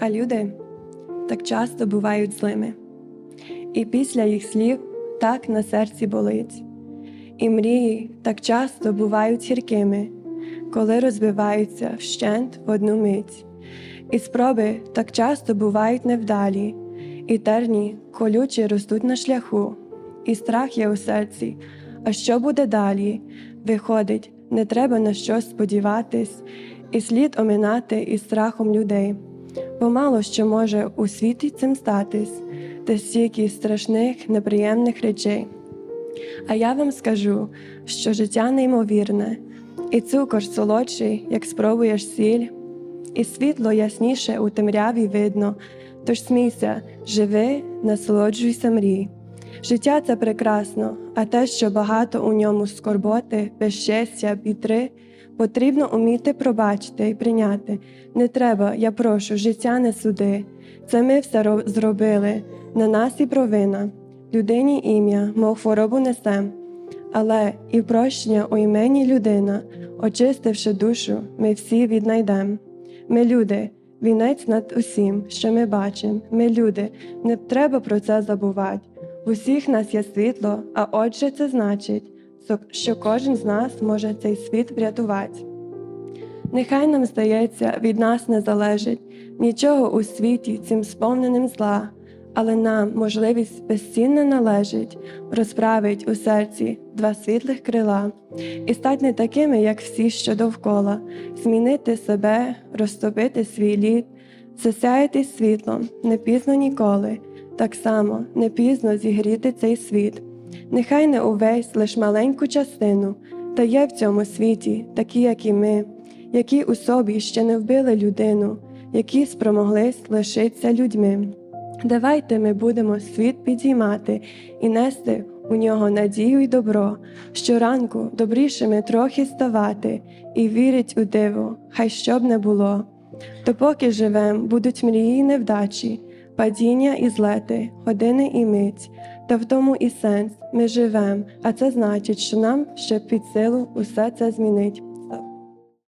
А люди так часто бувають злими, і після їх слів так на серці болить. І мрії так часто бувають гіркими, коли розбиваються вщент в одну мить. І спроби так часто бувають невдалі, і терні колючі ростуть на шляху, і страх є у серці. А що буде далі? Виходить, не треба на щось сподіватись, і слід оминати із страхом людей, бо мало що може у світі цим статись, та стільки страшних, неприємних речей. А я вам скажу, що життя неймовірне, і цукор солодший, як спробуєш сіль, і світло ясніше у темряві видно. Тож смійся, живи, насолоджуйся мрій. Життя це прекрасно, а те, що багато у ньому скорботи, безчестя, вітри, потрібно уміти пробачити і прийняти. Не треба, я прошу, життя не суди. Це ми все зробили, на нас і провина. Людині ім'я, мов хворобу несем. Але і прощення у імені людина, очистивши душу, ми всі віднайдем. Ми люди, вінець над усім, що ми бачимо. Ми люди, не треба про це забувати. В усіх нас є світло, а отже, це значить, що кожен з нас може цей світ врятувати. Нехай нам здається, від нас не залежить нічого у світі цим сповненим зла, але нам можливість безцінна належить розправить у серці два світлих крила і стать не такими, як всі, що довкола, змінити себе, розтопити свій лід, засяяти світлом не пізно ніколи, так само не пізно зігріти цей світ. Нехай не увесь лиш маленьку частину, та є в цьому світі, такі, як і ми, які у собі ще не вбили людину, які спромоглись лишитися людьми. Давайте ми будемо світ підіймати і нести у нього надію й добро, щоранку добрішими трохи ставати і вірить у диво, хай що б не було. То поки живем, будуть мрії й невдачі, падіння і злети, години і мить, та в тому і сенс ми живем, а це значить, що нам ще під силу усе це змінить.